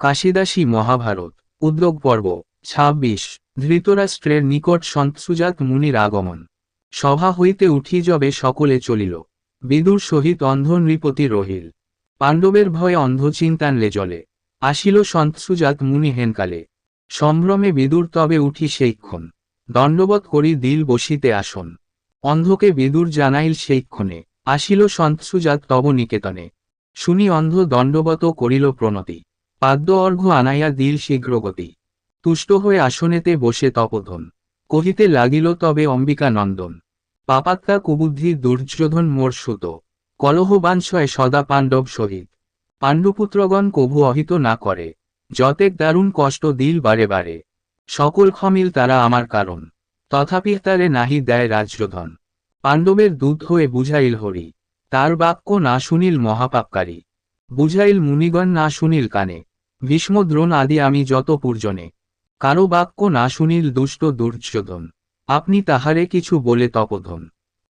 কাশিদাসী মহাভারত, উদ্যোগ পর্ব, ছাব্বিশ, ধৃতরাষ্ট্রের নিকট সন্তসুজাত মুনির আগমন। সভা হইতে উঠি যবে সকলে চলিল। বিদুর সহিত অন্ধ নৃপতি রহিল। পাণ্ডবের ভয়ে অন্ধ চিন্তানলে জলে আসিল সন্তসুজাত মুনি হেনকালে। সম্ভ্রমে বিদুর তবে উঠি সেইক্ষণ। দণ্ডবত করি দিল বসিতে আসন। অন্ধকে বিদুর জানাইল সেইক্ষণে। আসিল সন্তসুজাত তব নিকেতনে। শুনি অন্ধ দণ্ডবত করিল প্রণতি। পাদ্য অর্ঘ্য আনাইয়া দিল শীঘ্রগতি। তুষ্ট হয়ে আসনেতে বসে তপধন। কহিতে লাগিল, তবে অম্বিকা নন্দন পাপাত্তা কুবুদ্ধি দুর্যোধন মোর সুত। কলহবাঞ্ছয় সদা পাণ্ডব সহিত। পাণ্ডুপুত্রগণ কভু অহিত না করে। যতেক দারুণ কষ্ট দিল বারে বারে। সকল খমিল তারা আমার কারণ। তথাপি তারে নাহি দেয় রাজ্যধন। পাণ্ডবের দুধ হয়ে বুঝাইল হরি, তার বাক্য না শুনিল মহাপাপকারী। বুঝাইল মুনিগণ না শুনিল কানে। ভীষ্ম দ্রোণ আদি আমি যত পূর্জনে কারও বাক্য না শুনিল দুষ্ট দুর্যোধন। আপনি তাহারে কিছু বলে তপধন।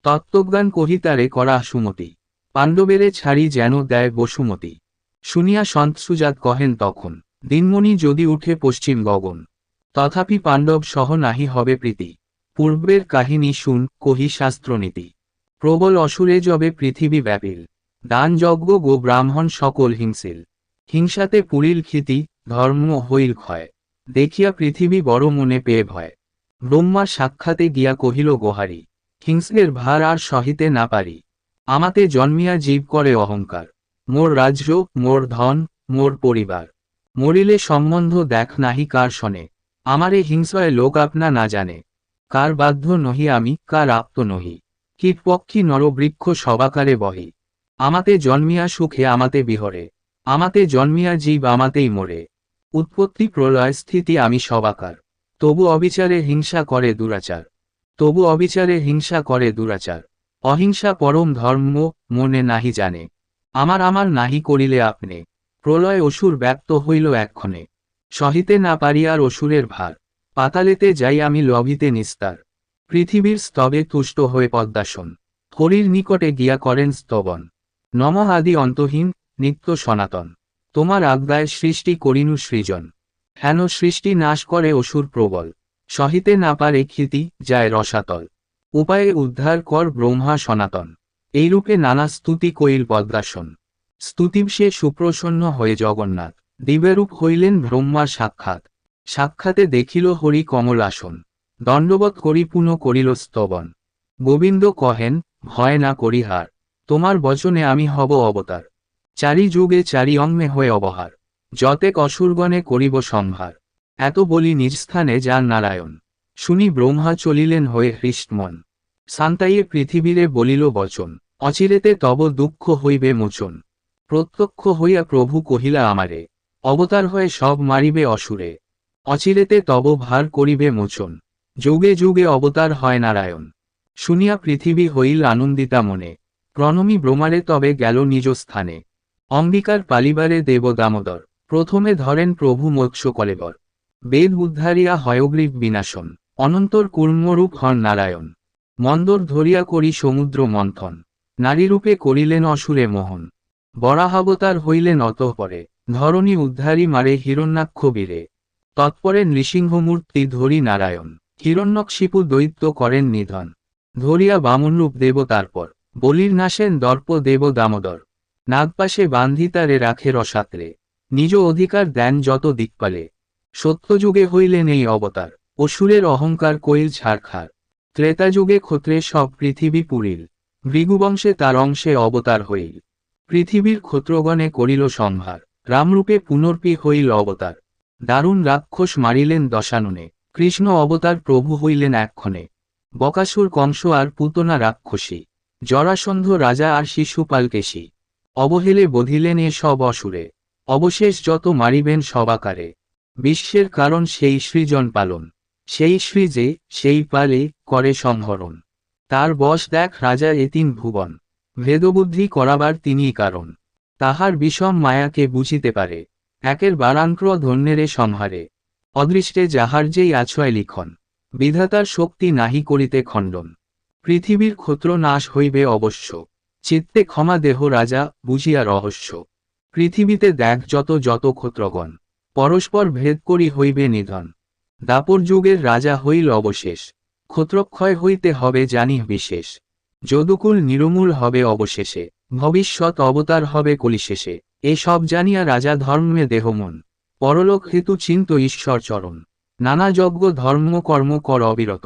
তত্ত্বজ্ঞান কহিতারে করা সুমতি। পাণ্ডবেরে ছাড়ি যেন দেয় বসুমতি। শুনিয়া সন্তসুজাত কহেন তখন, দিনমণি যদি উঠে পশ্চিম গগন, তথাপি পাণ্ডব সহ নাহি হবে প্রীতি। পূর্বের কাহিনী শুন, কহি শাস্ত্রনীতি। প্রবল অসুরে যবে পৃথিবী ব্যাপিল। দান যজ্ঞ গো ব্রাহ্মণ সকল হিংসিল। হিংসাতে পুরিল ক্ষিতি, ধর্ম হইল ক্ষয়। দেখিয়া পৃথিবী বড় মনে পেয়ে ভয়। ব্রহ্মা সাক্ষাতে গিয়া কহিল, গোহারি হিংসের ভার আর সহিতে না পারি। আমাতে জন্মিয়া জীব করে অহংকার। মোর রাজ্য, মোর ধন, মোর পরিবার। মরিলে সম্বন্ধ দেখ নাহি কার শনে। আমারে হিংসায় লোক আপনা না জানে। কার বাধ্য নহি আমি, কার আপ্ত নহি। কীটপক্ষী নরবৃক্ষ সবাকারে বহি। আমাতে জন্মিয়া সুখে আমাতে বিহরে। আমাতে জন্মিয়া জীব আমাতেই মরে। উৎপত্তি প্রলয় স্থিতি আমি সবাকার। তবু অবিচারে হিংসা করে দুরাচার। তবু অবিচারে হিংসা করে দুরাচার। অহিংসা পরম ধর্ম মনে নাহি জানে। আমার আমার নাহি করিলে আপনি। প্রলয় অসুর ব্যক্ত হইল এক্ষণে সহিতে না পারিয়ার অসুরের ভার। পাতালেতে যাই আমি লভিতে নিস্তার। পৃথিবীর স্তবে তুষ্ট হয়ে পদ্মাসন। হরির নিকটে গিয়া করেন স্তবন। নম আদি অন্তহীন নিত্য সনাতন। তোমার আজ্ঞায় সৃষ্টি করিনু সৃজন। হেন সৃষ্টি নাশ করে অসুর প্রবল। সহিতে না পারে ক্ষিতি, যায় রসাতল। উপায়ে উদ্ধার কর ব্রহ্মা সনাতন। এইরূপে নানা স্তুতি কইল পদ্মাসন। স্তুতিবসে সুপ্রসন্ন হয়ে জগন্নাথ। দিব্যরূপ হইলেন ব্রহ্মার সাক্ষাৎ। সাক্ষাতে দেখিল হরি কমল আসন দণ্ডবত করি পুনঃ করিল স্তবন। গোবিন্দ কহেন, ভয় না করি হার তোমার বচনে আমি হব অবতার। চারি যুগে চারি অঙ্গে হয়ে অবহার। যতেক অসুরগণে করিব সম্ভার। এত বলি নিজ স্থানে যান নারায়ণ। শুনি ব্রহ্মা চলিলেন হয়ে হৃষ্টমন সান্তাইয়ে পৃথিবীরে বলিল বচন, অচিরেতে তব দুঃখ হইবে মোচন। প্রত্যক্ষ হইয়া প্রভু কহিলা আমারে, অবতার হয়ে সব মারিবে অসুরে। অচিরেতে তব ভার করিবে মোচন। যুগে যুগে অবতার হয় নারায়ণ। শুনিয়া পৃথিবী হইল আনন্দিতা মনে। প্রণমী ব্রহ্মারে তবে গেল নিজ স্থানে। অম্বিকার পালিবারে দেব দামোদর। প্রথমে ধরেন প্রভু মৎস্য কলেবর বেদ উদ্ধারিয়া হয়গ্রীব বিনাশন। অনন্তর কুর্মরূপ হন নারায়ণ। মন্দর ধরিয়া করি সমুদ্র মন্থন। নারীরূপে করিলেন অসুরে মোহন। বরাহাবতার হইলেন অতঃপরে। ধরণী উদ্ধারী মারে হিরণ্যাক্ষ বীরে। তৎপরে নৃসিংহমূর্তি ধরি নারায়ণ। হিরণ্যকশিপু দৈত্য করেন নিধন। ধরিয়া বামনরূপ দেব তারপর। বলির নাশেন দর্প দেব দামোদর। নাগপাশে বান্ধিতারে রাখে রসাত্রে। নিজ অধিকার দেন যত দিকপালে। সত্যযুগে হইলেন এই অবতার, অসুরের অহংকার কইল ছাড়খার ত্রেতাযুগে ক্ষত্রে সব পৃথিবী পুরিল, ভৃগুবংশে তার অংশে অবতার হইল। পৃথিবীর ক্ষত্রগণে করিল সম্ভার, রামরূপে পুনর্পি হইল অবতার। দারুণ রাক্ষস মারিলেন দশাননে, কৃষ্ণ অবতার প্রভু হইলেন এক্ষণে বকাসুর কংস আর পুতনা রাক্ষসী, জরাসন্ধ রাজা আর শিশুপালকেশী। অবহেলে বধিলেন এ সব অসুরে। অবশেষ যত মারিবেন সবাকারে বিশ্বের কারণ সেই সৃজন পালন। সেই সৃজে সেই পালে করে সংহরণ। তার বশ দেখ রাজা এতিন ভুবন। ভেদবুদ্ধি করাবার তিনিই কারণ। তাহার বিষম মায়াকে বুঝিতে পারে। একের বারান্ক্র ধন্যেরে সংহারে। অদৃষ্টে যাহার যেই আছয় লিখন। বিধাতার শক্তি নাহি করিতে খণ্ডন। পৃথিবীর ক্ষত্র নাশ হইবে অবশ্য। চিত্তে ক্ষমা দেহ রাজা বুঝিয়া রহস্য। পৃথিবীতে দেখ যত যত ক্ষত্রগণ পরস্পর ভেদ করি হইবে নিধন। দাপর যুগের রাজা হইল অবশেষ ক্ষত্রক্ষয় হইতে হবে জানি বিশেষ। যদুকুল নিরমূল হবে অবশেষে, ভবিষ্যৎ অবতার হবে কলিশেষে এসব জানিয়া রাজা ধর্মে দেহমন। পরলোক হেতু চিন্ত ঈশ্বর চরণ, নানা যজ্ঞ ধর্ম কর্ম কর অবিরত,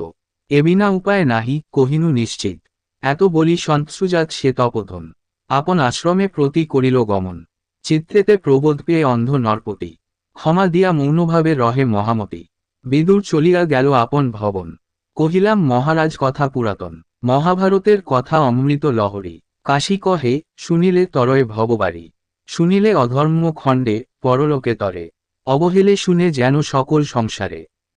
এ বিনা উপায় নাহি, কহিনু নিশ্চিত। এত বলি সন্তসুজাত সে তপধন। আপন আশ্রমে প্রতি করিল গমন। চিত্রেতে প্রবোধ পেয়ে অন্ধ নরপতি। ক্ষমা দিয়া মৌনভাবে রহে মহামতি। বিদুর চলিয়া গেল আপন ভবন। কহিলাম, মহারাজ কথা পুরাতন। মহাভারতের কথা অমৃত লহরী। কাশী কহে, শুনিলে তরয় ভববাড়ি। শুনিলে অধর্ম খণ্ডে, পরলোকে তরে। অবহেলে শুনে যেন সকল সংসারে।